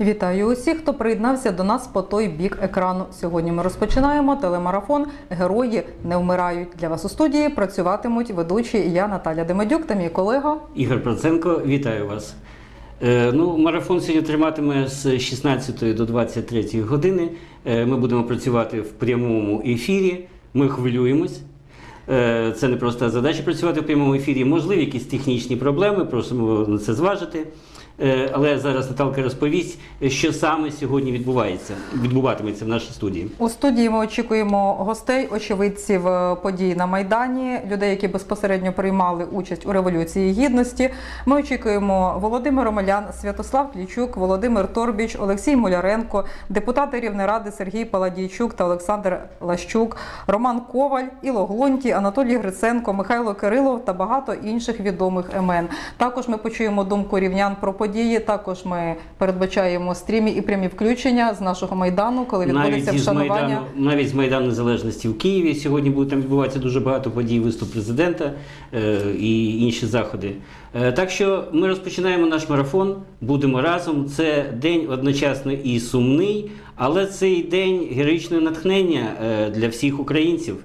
Вітаю усіх, хто приєднався до нас по той бік екрану. Сьогодні ми розпочинаємо телемарафон Герої не вмирають. Для вас у студії працюватимуть ведучі я Наталя Демедюк та мій колега. Ігор Проценко, вітаю вас. Е, ну, марафон сьогодні триватиме з 16 до 23 години. Е, ми будемо працювати в прямому ефірі. Ми хвилюємось. Е, це не проста задача працювати в прямому ефірі. Можливі якісь технічні проблеми, просимо на це зважити. Е, але зараз Наталка розповість, що саме сьогодні відбувається, відбуватиметься в нашій студії. У студії ми очікуємо гостей, очевидців е, подій на майдані, людей, які безпосередньо приймали участь у революції гідності. Ми очікуємо Володимир Омелян, Святослав Клічук, Володимир Торбіч, Олексій Муляренко, депутати Рівнеради Сергій Паладійчук та Олександр Лащук, Роман Коваль, Іло Глонті, Анатолій Гриценко, Михайло Кирилов та багато інших відомих імен. Також ми почуємо думку рівнян про події. Також ми передбачаємо стрімі і прямі включення з нашого майдану, коли відбудеться із вшанування. Майдану, навіть з Майдану Незалежності в Києві. Сьогодні буде там відбуватися дуже багато подій, виступ президента е, і інші заходи. Е, так що ми розпочинаємо наш марафон, будемо разом. Це день одночасно і сумний, але цей день героїчного натхнення е, для всіх українців.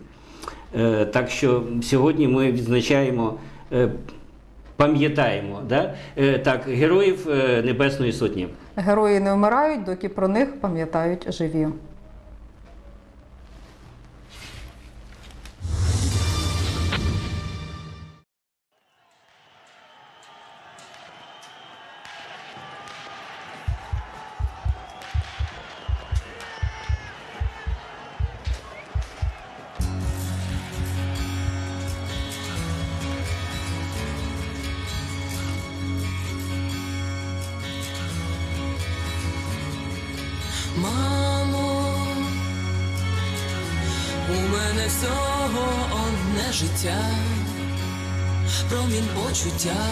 Е, так що сьогодні ми відзначаємо. е, Пам'ятаємо да? Е, так, героїв е, Небесної Сотні. Герої не вмирають, доки про них пам'ятають живі. Почуття,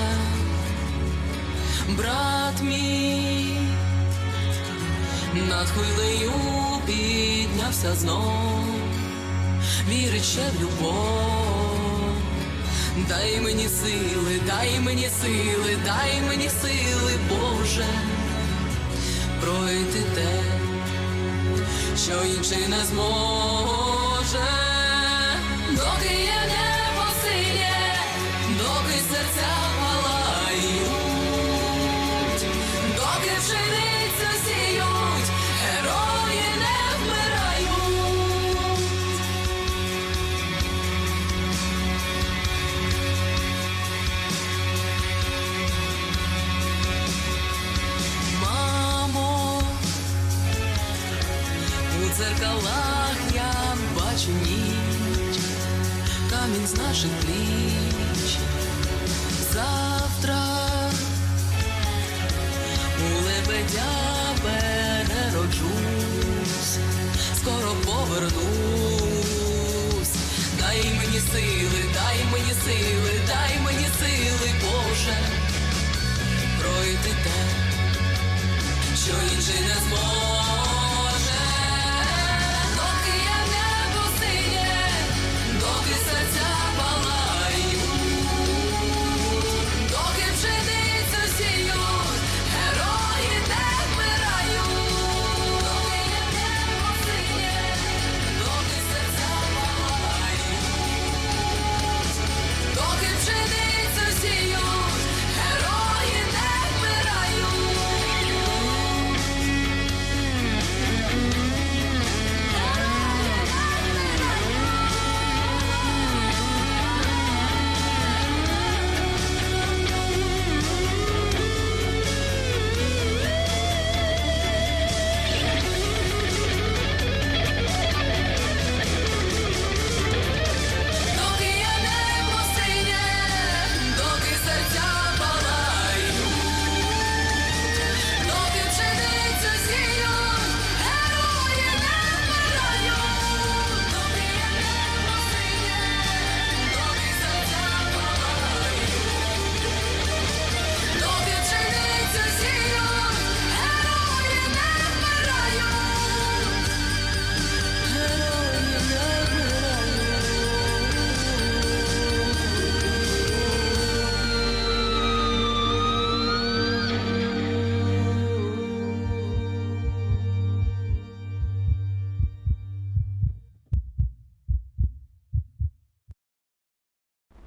брат мій, над хвилею піднявся знов, вірить ще в любов. Дай мені сили, дай мені сили, дай мені сили, Боже, пройти те, що інший не зможе, камінь з наших пліч. Завтра у лебедя перероджусь, скоро повернусь. Дай мені сили, дай мені сили, дай мені сили, Боже, пройти те що інший не зможе,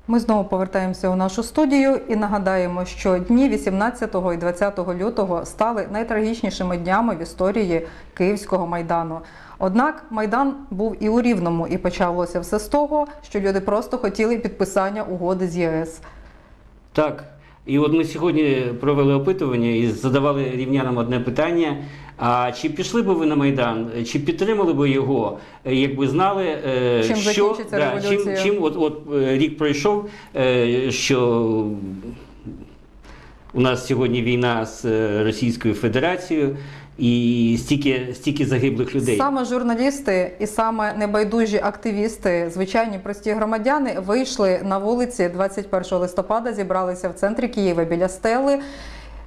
Ми знову повертаємося у нашу студію і нагадаємо, що дні 18 і 20 лютого стали найтрагічнішими днями в історії Київського майдану. Однак майдан був і у Рівному, і почалося все з того, що люди просто хотіли підписання угоди з ЄС. Так. І от ми сьогодні провели опитування і задавали рівнянам одне питання. А чи пішли би ви на Майдан, чи підтримали би його, е, якби знали, е, Чим що да, чим, чим от, от е, рік пройшов, що у нас сьогодні війна з Російською Федерацією і стільки, стільки загиблих людей. Саме журналісти і саме небайдужі активісти, звичайні прості громадяни, вийшли на вулиці 21 листопада, зібралися в центрі Києва біля стели.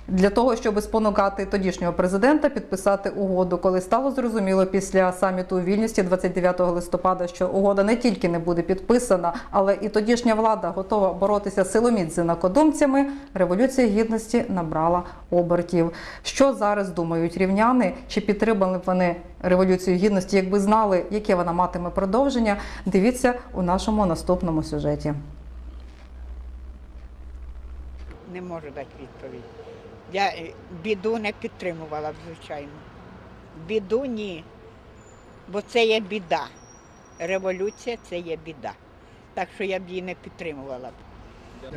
Для того щоб спонукати тодішнього президента підписати угоду, коли стало зрозуміло після саміту у Вільнюсі 29 листопада, що угода не тільки не буде підписана, але і тодішня влада готова боротися силоміць з інакодумцями. Революція гідності набрала обертів. Що зараз думають рівняни? Чи підтримали б вони революцію гідності, якби знали, яке вона матиме продовження? Дивіться у нашому наступному сюжеті. Не можу дати відповідь. Я е, біду не підтримувала, б, звичайно. Біду ні. Бо це є біда. Революція це є біда. Так що я б її не підтримувала. б.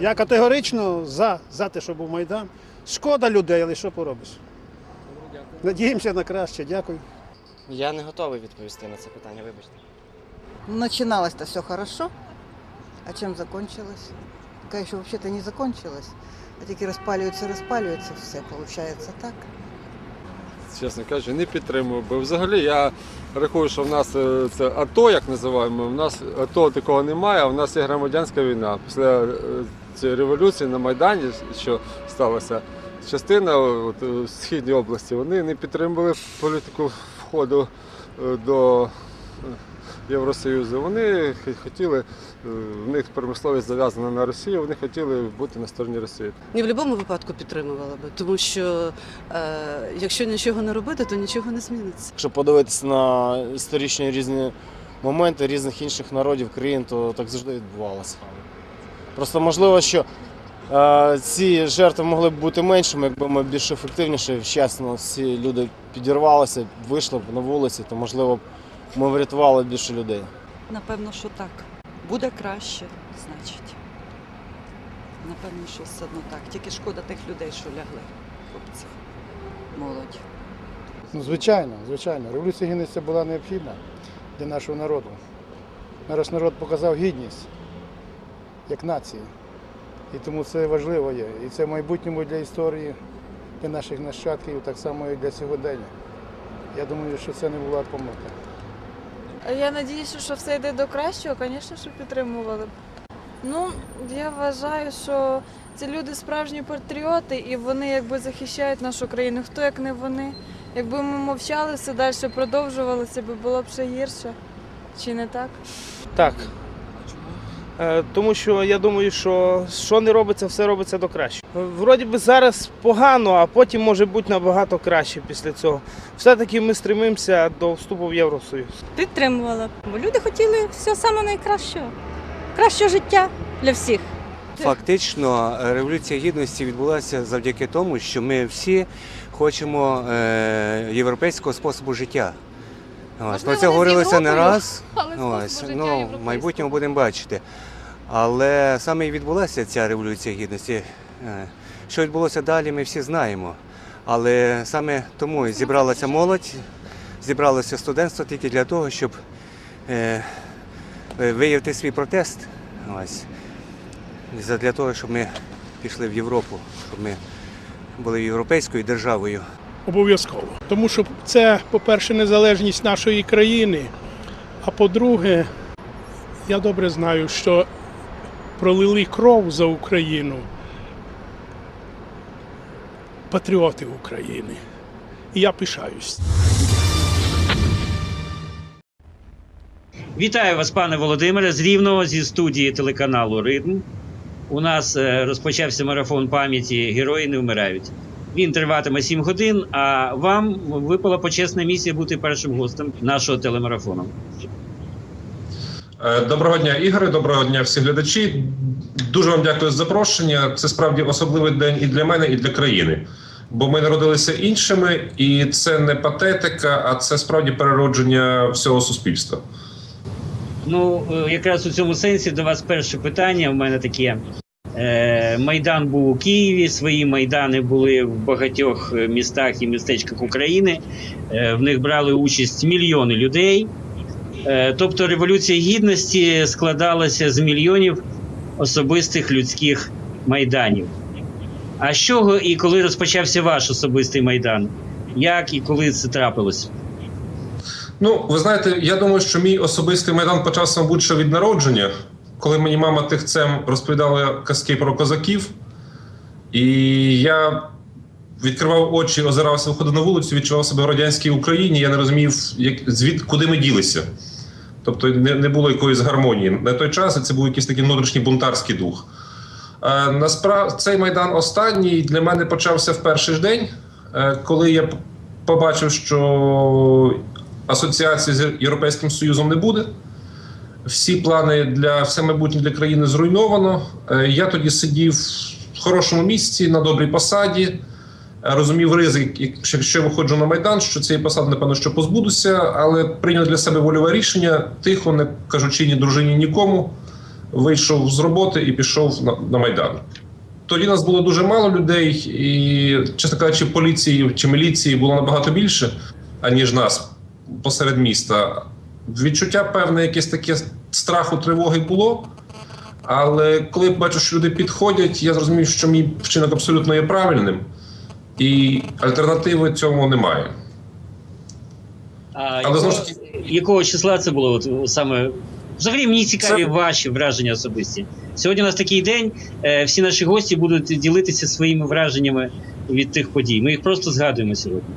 Я категорично за, за те, щоб був Майдан. Шкода людей, але що поробиш? Надіємося на краще, дякую. Я не готовий відповісти на це питання, вибачте. Начиналось-то все хорошо, а чем закончилось? Пока еще вообще-то не закончилось. Тільки розпалюється, розпалюється все, получается так. чесно кажучи, не підтримую. Бо взагалі я рахую, що в нас е, це АТО, як називаємо, в нас АТО такого немає, а в нас є громадянська війна. Після е, цієї революції на Майдані, що сталося, частина от, е, Східної області, вони не підтримували політику входу до Євросоюзу. Вони хотіли, е, в них промисловість зав'язана на Росію, вони хотіли бути на стороні Росії. Ні, в будь-якому випадку підтримувала би, тому що е, якщо нічого не робити, то нічого не зміниться. Якщо подивитися на історичні різні моменти різних інших народів, країн, то так завжди відбувалося. Просто можливо, що е, ці жертви могли б бути меншими, якби ми більш ефективніше, вчасно всі люди підірвалися, вийшли б на вулиці, то можливо б ми врятували більше людей. Напевно, що так. Буде краще, значить. Напевно, що все одно так. Тільки шкода тих людей, що лягли, хлопців, молодь. Ну, звичайно, звичайно. Революція гідності була необхідна для нашого народу. Наш народ показав гідність як нації. І тому це важливо є. І це в майбутньому для історії, для наших нащадків, так само і для сьогодення. Я думаю, що це не була помилка. Я сподіваюся, що все йде до кращого, звісно, що підтримували б. Ну, я вважаю, що ці люди справжні патріоти, і вони якби захищають нашу країну. Хто як не вони? Якби ми мовчали все далі, продовжувалося, було б ще гірше. Чи не так? Так. Е, Тому що я думаю, що що не робиться, все робиться до краще. Вроді би зараз погано, а потім може бути набагато краще після цього. Все-таки ми стремимося до вступу в Євросоюз. Підтримувала бо люди хотіли все саме найкращого. Краще життя для всіх. Фактично, революція гідності відбулася завдяки тому, що ми всі хочемо е, європейського способу життя. Ось, про це говорилося не раз. Ось, ну, в майбутньому будемо бачити. Але саме і відбулася ця революція гідності. Е, Що відбулося далі, ми всі знаємо. Але саме тому зібралася молодь, зібралося студентство тільки для того, щоб е, е, виявити свій протест. Ось. Для того, щоб ми пішли в Європу, щоб ми були європейською державою. Обов'язково. Тому що це, по-перше, незалежність нашої країни. А по-друге, я добре знаю, що пролили кров за Україну патріоти України. І я пишаюсь. Вітаю вас, пане Володимире, з Рівного зі студії телеканалу Ритм. У нас е, розпочався марафон пам'яті Герої не вмирають. Він триватиме 7 годин, а вам випала почесна місія бути першим гостем нашого телемарафону. Е, Доброго дня, Ігоре. Доброго дня, всі глядачі. Дуже вам дякую за запрошення. Це справді особливий день і для мене, і для країни. Бо ми народилися іншими, і це не патетика, а це справді переродження всього суспільства. Ну, е, якраз у цьому сенсі до вас перше питання. У мене таке. Е, Майдан був у Києві, свої майдани були в багатьох містах і містечках України. В них брали участь мільйони людей. Е, Тобто Революція Гідності складалася з мільйонів особистих людських майданів. А з чого і коли розпочався ваш особистий майдан? Як і коли це трапилось? Ну, ви знаєте, я думаю, що мій особистий майдан почався, мабуть, ще від народження, коли мені мама тихцем розповідала казки про козаків, і я відкривав очі, озирався, виходив на вулицю, відчував себе в радянській Україні. Я не розумів, як звід, куди ми ділися. Тобто не, не було якоїсь гармонії. На той час і це був якийсь такий внутрішній бунтарський дух. Е, насправді цей майдан останній для мене почався в перший ж день, е, коли я побачив, що асоціації з Європейським Союзом не буде. Всі плани для все майбутнє для країни зруйновано. Е, Я тоді сидів в хорошому місці на добрій посаді. Е, Розумів ризик, якщо я виходжу на майдан, що цієї посади, напевно, що позбудуся, але прийняв для себе вольове рішення, тихо, не кажучи ні дружині, нікому. Вийшов з роботи і пішов на, на майдан. Тоді нас було дуже мало людей, і, чесно кажучи, поліції чи міліції було набагато більше, аніж нас посеред міста. Відчуття певне, якесь таке страху, тривоги було. Але коли бачу, що люди підходять, я зрозумів, що мій вчинок абсолютно є правильним, і альтернативи цьому немає. А Але якого, знову ж таки- якого числа це було от, саме? Взагалі мені цікаві Це- ваші враження особисті. Сьогодні у нас такий день. Е, всі наші гості будуть ділитися своїми враженнями від тих подій. Ми їх просто згадуємо сьогодні.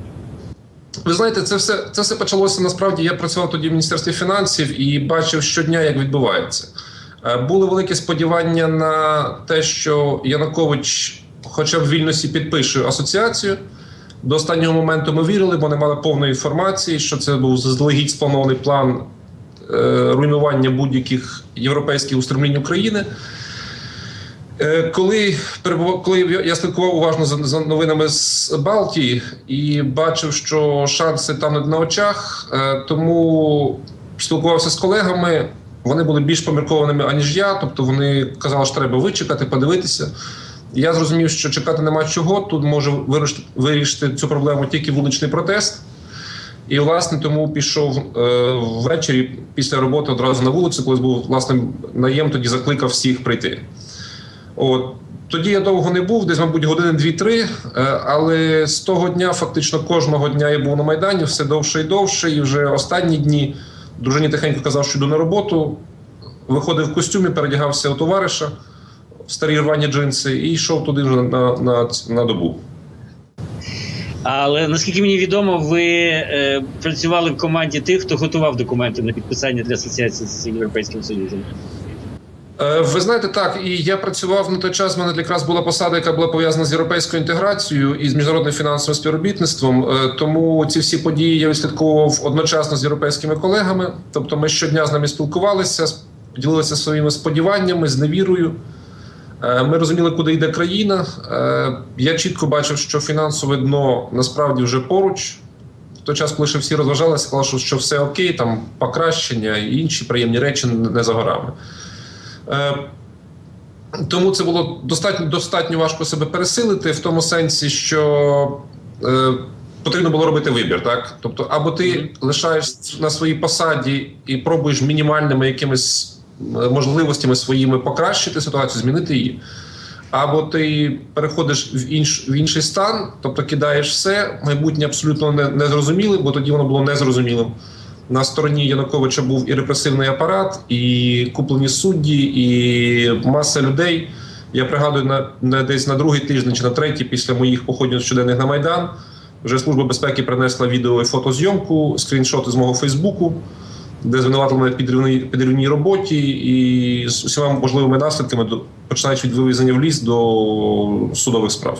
Ви знаєте, це все це все почалося насправді. Я працював тоді в міністерстві фінансів і бачив щодня, як відбувається. Е, Були великі сподівання на те, що Янукович, хоча б вільності, підпише асоціацію. До останнього моменту ми вірили, бо не мали повної інформації, що це був заздалегідь спланований план е, руйнування будь-яких європейських устремлінь України. Е, Коли коли я- слідкував уважно за, за новинами з Балтії і бачив, що шанси там на очах, е, тому спілкувався з колегами. Вони були більш поміркованими, аніж я. Тобто вони казали, що треба вичекати, подивитися. Я зрозумів, що чекати нема чого. Тут може вирішити, вирішити цю проблему тільки вуличний протест. І, власне, тому пішов е, ввечері після роботи одразу на вулицю, коли був власне наєм, тоді закликав всіх прийти. От тоді я довго не був, десь, мабуть, години дві-три. е, Але з того дня, фактично, кожного дня я був на майдані, все довше і довше. І вже останні дні дружині тихенько казав, що йду на роботу. Виходив в костюмі, передягався у товариша старі рвані джинси і йшов туди вже на, на, на добу. Але наскільки мені відомо, ви е, працювали в команді тих, хто готував документи на підписання для асоціації з Європейським Союзом. Е, Ви знаєте, так, і я працював на той час. в мене якраз була посада, яка була пов'язана з європейською інтеграцією і з міжнародним фінансовим співробітництвом. Е, Тому ці всі події я відслідковував одночасно з європейськими колегами. Тобто, ми щодня з ними спілкувалися, ділилися своїми сподіваннями, з невірою. Е, Ми розуміли, куди йде країна. Е, Я чітко бачив, що фінансове дно насправді вже поруч. В той час, коли ще всі розважалися, сказали, що, що все окей, там покращення і інші приємні речі не за горами. Е, Тому це було достатньо достатньо важко себе пересилити в тому сенсі, що е, потрібно було робити вибір. Так? Тобто, або ти лишаєшся на своїй посаді і пробуєш мінімальними якимись можливостями своїми покращити ситуацію, змінити її. Або ти переходиш в інш в інший стан, тобто кидаєш все, майбутнє абсолютно не, незрозуміле, бо тоді воно було незрозумілим. На стороні Януковича був і репресивний апарат, і куплені судді, і маса людей. Я пригадую, на, на десь на другий тиждень чи на третій, після моїх походів щоденних на Майдан, вже Служба безпеки принесла відео і фотозйомку, скріншоти з мого Фейсбуку, де звинуватили в підривній, підривній роботі і з усіма можливими наслідками, до- починаючи від вивезення в ліс до судових справ.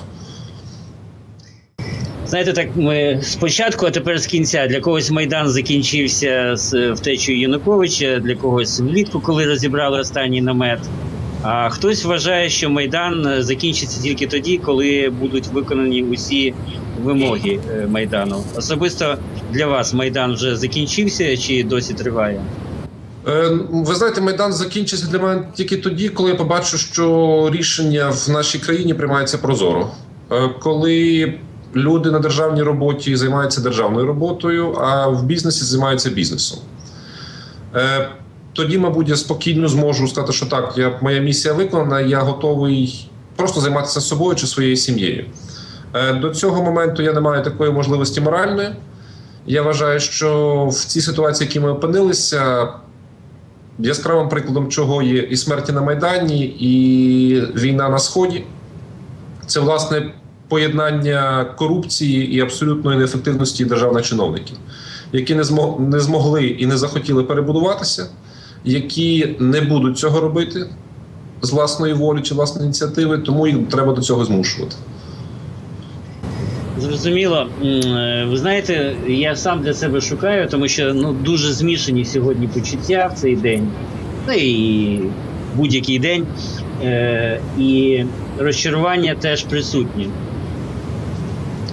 Знаєте, так ми спочатку, а тепер з кінця. Для когось Майдан закінчився з втечею Януковича, для когось влітку, коли розібрали останній намет. А хтось вважає, що Майдан е, закінчиться тільки тоді, коли будуть виконані усі вимоги е, Майдану. Особисто для вас Майдан вже закінчився чи досі триває? Е, Ви знаєте, майдан закінчиться для мене тільки тоді, коли я побачу, що рішення в нашій країні приймаються прозоро. Коли люди на державній роботі займаються державною роботою, а в бізнесі займаються бізнесом. Тоді, мабуть, я спокійно зможу сказати, що так, я, моя місія виконана, я готовий просто займатися собою чи своєю сім'єю. Е, До цього моменту я не маю такої можливості моральної. Я вважаю, що в цій ситуації, в якій ми опинилися, яскравим прикладом чого є і смерті на Майдані, і війна на Сході. Це власне поєднання корупції і абсолютної неефективності державних чиновників, які не змогли і не захотіли перебудуватися, які не будуть цього робити з власної волі чи власної ініціативи, тому їх треба до цього змушувати. Зрозуміло. Е, Ви знаєте, я сам для себе шукаю, тому що ну дуже змішані сьогодні почуття в цей день, ну і будь-який день. Е, і розчарування теж присутні.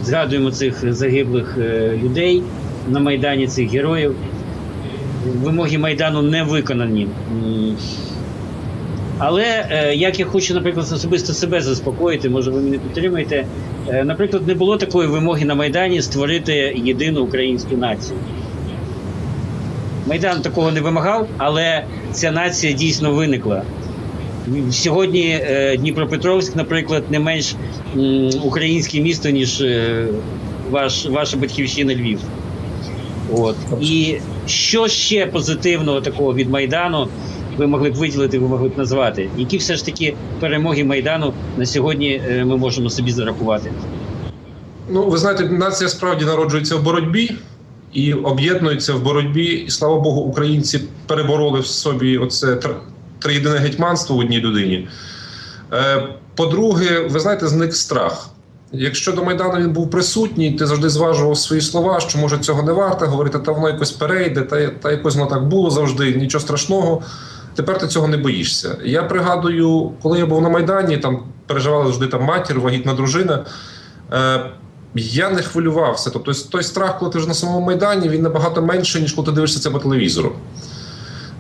Згадуємо цих загиблих е, людей на Майдані, цих героїв. Вимоги Майдану не виконані. Але е, як я хочу, наприклад, особисто себе заспокоїти, може ви мене підтримаєте. Е, Наприклад, не було такої вимоги на Майдані створити єдину українську націю. Майдан такого не вимагав, але ця нація дійсно виникла. Сьогодні е, Дніпропетровськ, наприклад, не менш українське місто, ніж ваш, ваша батьківщина Львів. От. І що ще позитивного такого від Майдану ви могли б виділити, ви могли б назвати? Які все ж таки перемоги Майдану на сьогодні е, ми можемо собі зарахувати? Ну, ви знаєте, нація справді народжується в боротьбі і об'єднується в боротьбі. І слава Богу, українці перебороли в собі оце триєдине гетьманство в одній людині. Е, По-друге, ви знаєте, зник страх. Якщо до Майдану він був присутній, ти завжди зважував свої слова, що може цього не варто говорити, та воно якось перейде, та, та якось воно так було завжди, нічого страшного. Тепер ти цього не боїшся. Я пригадую, коли я був на Майдані, там переживала завжди там матір, вагітна дружина. Е, я не хвилювався. Тобто той страх, коли ти вже на самому майдані, він набагато менший, ніж коли ти дивишся це по телевізору.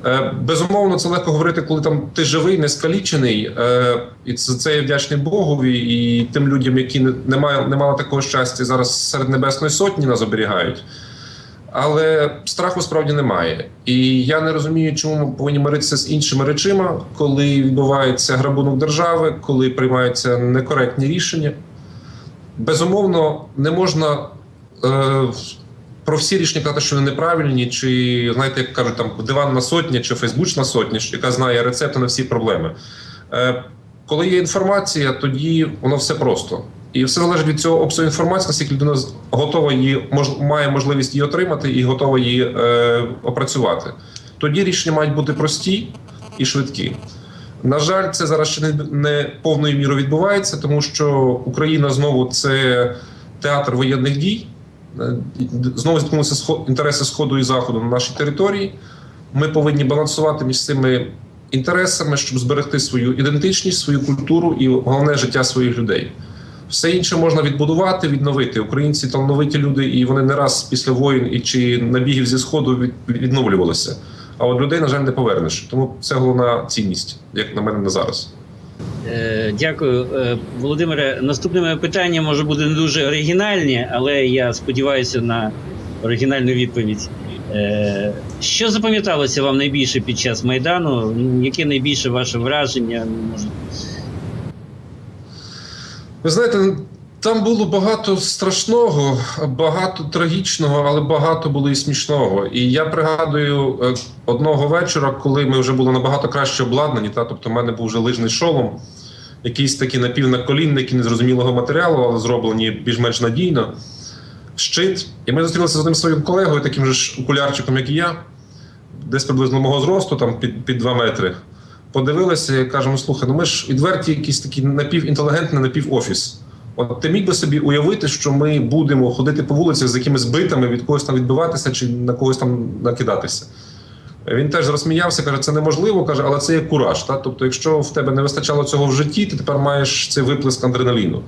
Е, Безумовно, це легко говорити, коли там ти живий, не скалічений. Е, І це, це я вдячний Богові і тим людям, які не, мали, не мали такого щастя, зараз серед Небесної Сотні нас оберігають. Але страху справді немає. І я не розумію, чому ми повинні миритися з іншими речима, коли відбувається грабунок держави, коли приймаються некоректні рішення. Безумовно, не можна е, про всі рішення казати, що вони неправильні, чи знаєте, як кажуть, там диванна сотня чи фейсбучна сотня, яка знає рецепти на всі проблеми. Е, коли є інформація, тоді воно все просто. І все залежить від цього обсягу інформації, наскільки людина готова її мож, має можливість її отримати і готова її е, опрацювати. Тоді рішення мають бути прості і швидкі. На жаль, це зараз ще не, не повною мірою відбувається, тому що Україна знову це театр воєнних дій. Е, Знову зіткнулися інтереси Сходу і Заходу на нашій території. Ми повинні балансувати між цими інтересами, щоб зберегти свою ідентичність, свою культуру і головне життя своїх людей. Все інше можна відбудувати, відновити. Українці талановиті люди, і вони не раз після воїн і чи набігів зі сходу від- відновлювалися. А от людей, на жаль, не повернеш. Тому це головна цінність, як на мене на зараз. Е, Дякую, Е, Володимире. Наступне моє питання може бути не дуже оригінальне, але я сподіваюся на оригінальну відповідь. Е, Що запам'яталося вам найбільше під час Майдану? Ну, Яке найбільше ваше враження? Ви знаєте, там було багато страшного, багато трагічного, але багато було і смішного. І я пригадую е, одного вечора, коли ми вже були набагато краще обладнані. Та тобто, в мене був вже лижний шолом, якийсь такі напівнаколінники незрозумілого матеріалу, але зроблені більш-менш надійно. Щит. І ми зустрілися з одним своїм колегою, таким же ж окулярчиком, як і я, десь приблизно мого зросту, там під, під 2 метри. Подивилися і кажемо: слухай, ну ми ж відверті, якийсь такий напівінтелігентний напівофіс. От ти міг би собі уявити, що ми будемо ходити по вулицях з якимись битами, від когось там відбиватися чи на когось там накидатися. Він теж розсміявся, каже, це неможливо, каже, але це є кураж. Та? Тобто, якщо в тебе не вистачало цього в житті, ти тепер маєш цей виплеск адреналіну.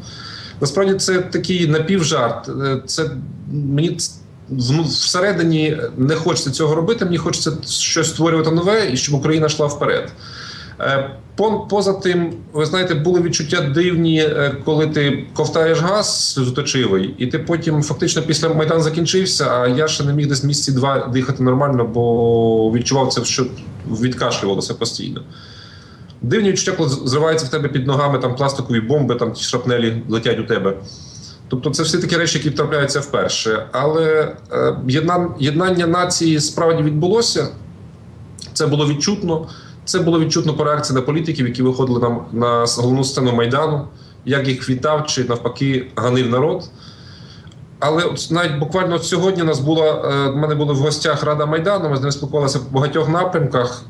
Насправді це такий напівжарт. Е, Це мені всередині не хочеться цього робити. Мені хочеться щось створювати нове і щоб Україна йшла вперед. Поза тим, ви знаєте, були відчуття дивні, е, коли ти ковтаєш газ сльозоточивий, і ти потім фактично після майдан закінчився. А я ще не міг десь місяці два дихати нормально, бо відчував це, що відкашлювалося постійно. Дивні відчуття, коли зриваються в тебе під ногами там пластикові бомби, там ті шрапнелі летять у тебе. Тобто це всі такі речі, які трапляються вперше. Але е, єднання нації справді відбулося. Це було відчутно. Це було відчутно по реакції на політиків, які виходили на, на головну сцену Майдану, як їх вітав чи навпаки ганив народ. Але от навіть буквально от сьогодні нас була, е, в мене були в гостях Рада Майдану, ми з ними спілкувалися по багатьох напрямках.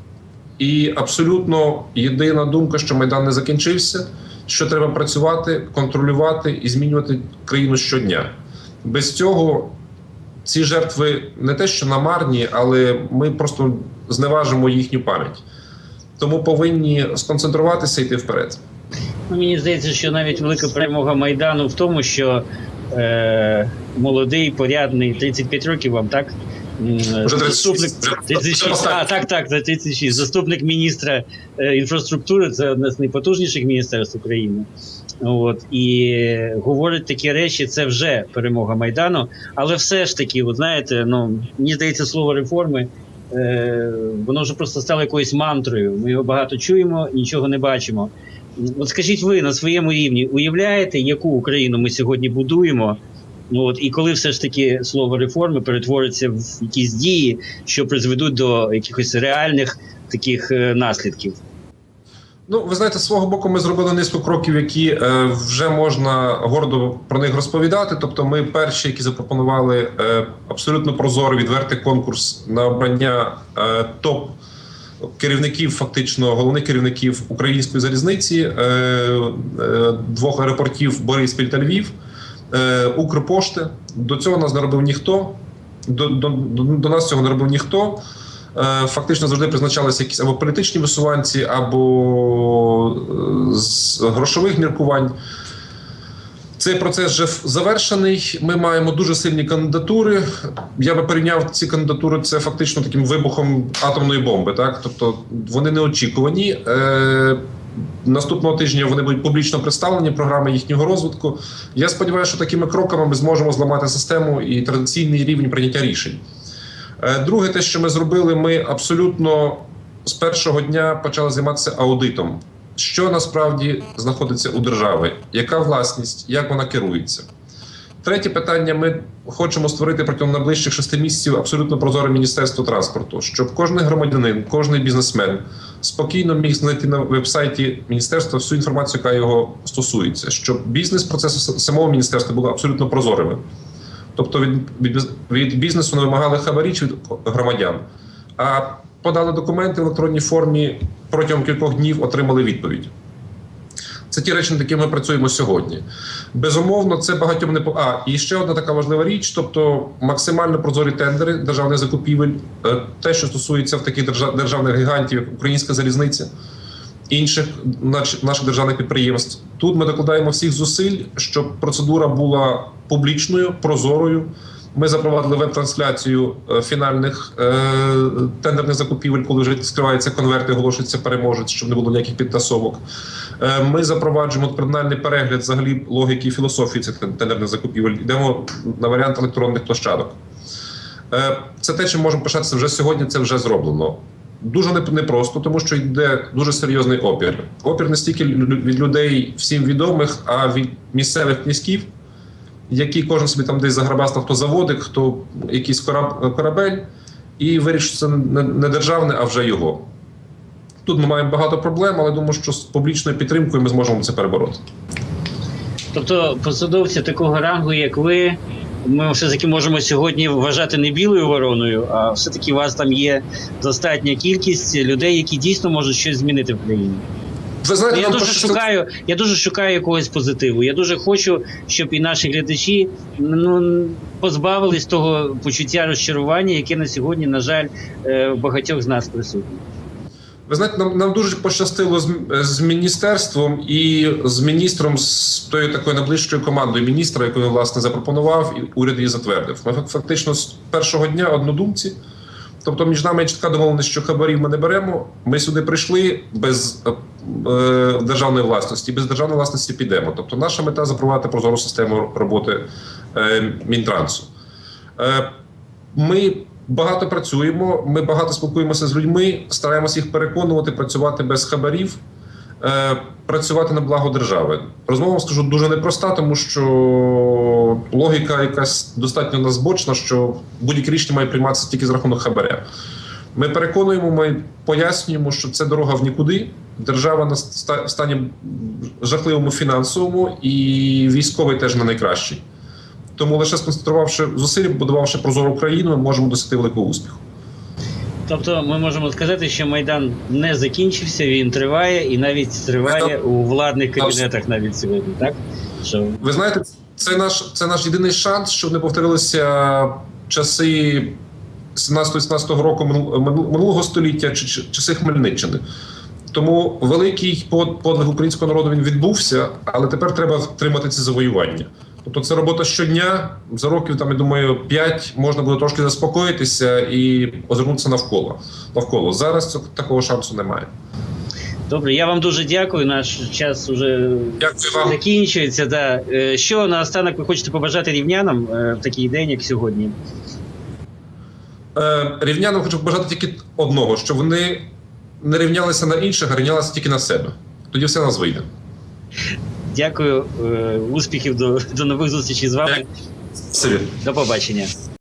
І абсолютно єдина думка, що Майдан не закінчився, що треба працювати, контролювати і змінювати країну щодня. Без цього ці жертви не те, що намарні, але ми просто зневажимо їхню пам'ять. Тому повинні сконцентруватися і йти вперед. Ну, мені здається, що навіть велика перемога Майдану в тому, що е, молодий, порядний, 35 років вам, так? Вже 36. Заступник, 36, а, так, так, за 36. Заступник міністра е, інфраструктури це одне з найпотужніших міністерств України. От і говорить такі речі, це вже перемога майдану. Але все ж таки, от знаєте, ну мені здається, слово реформи. Е, воно вже просто стало якоюсь мантрою. Ми його багато чуємо, нічого не бачимо. От скажіть ви на своєму рівні, уявляєте, яку Україну ми сьогодні будуємо? Ну от і коли все ж таки слово реформи перетвориться в якісь дії, що призведуть до якихось реальних таких е, наслідків? Ну, ви знаєте, з свого боку, ми зробили низку кроків, які е, вже можна гордо про них розповідати. Тобто, ми перші, які запропонували е, абсолютно прозорий відвертий конкурс на обрання е, топ керівників, фактично головних керівників української залізниці, е, е, двох аеропортів Бориспіль та Львів, е, Укрпошти. До цього нас не робив ніхто. До, до, до нас цього не робив ніхто. Е, Фактично завжди призначалися якісь або політичні висуванці, або е, з грошових міркувань. Цей процес вже завершений. Ми маємо дуже сильні кандидатури. Я би порівняв ці кандидатури. Це фактично таким вибухом атомної бомби. Так, тобто вони неочікувані. Е, Наступного тижня вони будуть публічно представлені, програми їхнього розвитку. Я сподіваюся, що такими кроками ми зможемо зламати систему і традиційний рівень прийняття рішень. Е, Друге, те, що ми зробили, ми абсолютно з першого дня почали займатися аудитом. Що насправді знаходиться у держави, яка власність, як вона керується. Третє питання: ми хочемо створити протягом найближчих шести місяців абсолютно прозоре міністерство транспорту, щоб кожен громадянин, кожен бізнесмен спокійно міг знайти на вебсайті міністерства всю інформацію, яка його стосується, щоб бізнес-процеси самого міністерства були абсолютно прозорими. Тобто від, від, від бізнесу не вимагали хабарі чи від громадян, а подали документи в електронній формі протягом кількох днів отримали відповідь. Це ті речі, над якими ми працюємо сьогодні. Безумовно, це багатьом не. А, і ще одна така важлива річ: тобто максимально прозорі тендери державних закупівель, е, те, що стосується в таких держав- державних гігантів, як Українська залізниця, інших наших державних підприємств. Тут ми докладаємо всіх зусиль, щоб процедура була публічною, прозорою. Ми запровадили веб-трансляцію е, фінальних е, тендерних закупівель, коли вже скриваються конверти, оголошується переможець, щоб не було ніяких підтасовок. Е, Ми запроваджуємо кримінальний перегляд взагалі логіки і філософії цих тендерних закупівель. Йдемо на варіант електронних площадок. Е, Це те, чим можемо пишатися вже сьогодні. Це вже зроблено. Дуже непросто, тому що йде дуже серйозний опір. Опір не стільки від людей всім відомих, а від місцевих князьків, які кожен собі там десь заграбастав, хто заводик, хто якийсь кораб- корабель, і вирішив, що це не державне, а вже його. Тут ми маємо багато проблем, але думаю, що з публічною підтримкою ми зможемо це перебороти. Тобто посадовці такого рангу, як ви, ми все таки можемо сьогодні вважати не білою вороною, а все таки у вас там є достатня кількість людей, які дійсно можуть щось змінити в країні. Ви знаєте, Я дуже пощастило- шукаю, я дуже шукаю якогось позитиву. Я дуже хочу, щоб і наші глядачі ну позбавились того почуття розчарування, яке на сьогодні, на жаль, е, багатьох з нас присутнє. Ви знаєте, нам, нам дуже пощастило з, з міністерством і з міністром з тої такої найближчої командою міністра, яку він власне запропонував, і уряд її затвердив. Ми фак- фактично з першого дня однодумці. Тобто між нами є чітка домовленість, що хабарів ми не беремо. Ми сюди прийшли без е, державної власності, без державної власності підемо. Тобто, наша мета запровадити прозору систему роботи е, Мінтрансу. Е, ми багато працюємо, ми багато спілкуємося з людьми, стараємося їх переконувати, працювати без хабарів, е, працювати на благо держави. Розмова скажу дуже непроста, тому що логіка якась достатньо назбочна, що будь-які рішення має прийматися тільки з рахунок хабаря. Ми переконуємо, ми пояснюємо, що це дорога в нікуди. Держава на стані жахливому фінансовому, і військовий теж не найкращий. Тому лише сконцентрувавши зусилля, будувавши прозору країну, ми можемо досягти великого успіху. Тобто, ми можемо сказати, що майдан не закінчився, він триває і навіть триває у владних кабінетах навіть сьогодні, так? Що Ви знаєте, це наш це наш єдиний шанс, щоб не повторилися часи 17-18 року минул- минул- минулого століття чи часи Хмельниччини. Тому великий под- подвиг українського народу він відбувся, але тепер треба втримати ці завоювання. Тобто це робота щодня. За років там я думаю, 5 можна буде трошки заспокоїтися і озирнутися навколо. Навколо зараз такого шансу немає. добре, я вам дуже дякую. Наш час вам. закінчується. Да. Е, Що наостанок ви хочете побажати рівнянам е, в такий день, як сьогодні? Е, рівнянам хочу побажати тільки одного: щоб вони не рівнялися на інших, а рівнялися тільки на себе. Тоді все у нас вийде. Дякую, е, успіхів до, до нових зустрічей з вами. До побачення.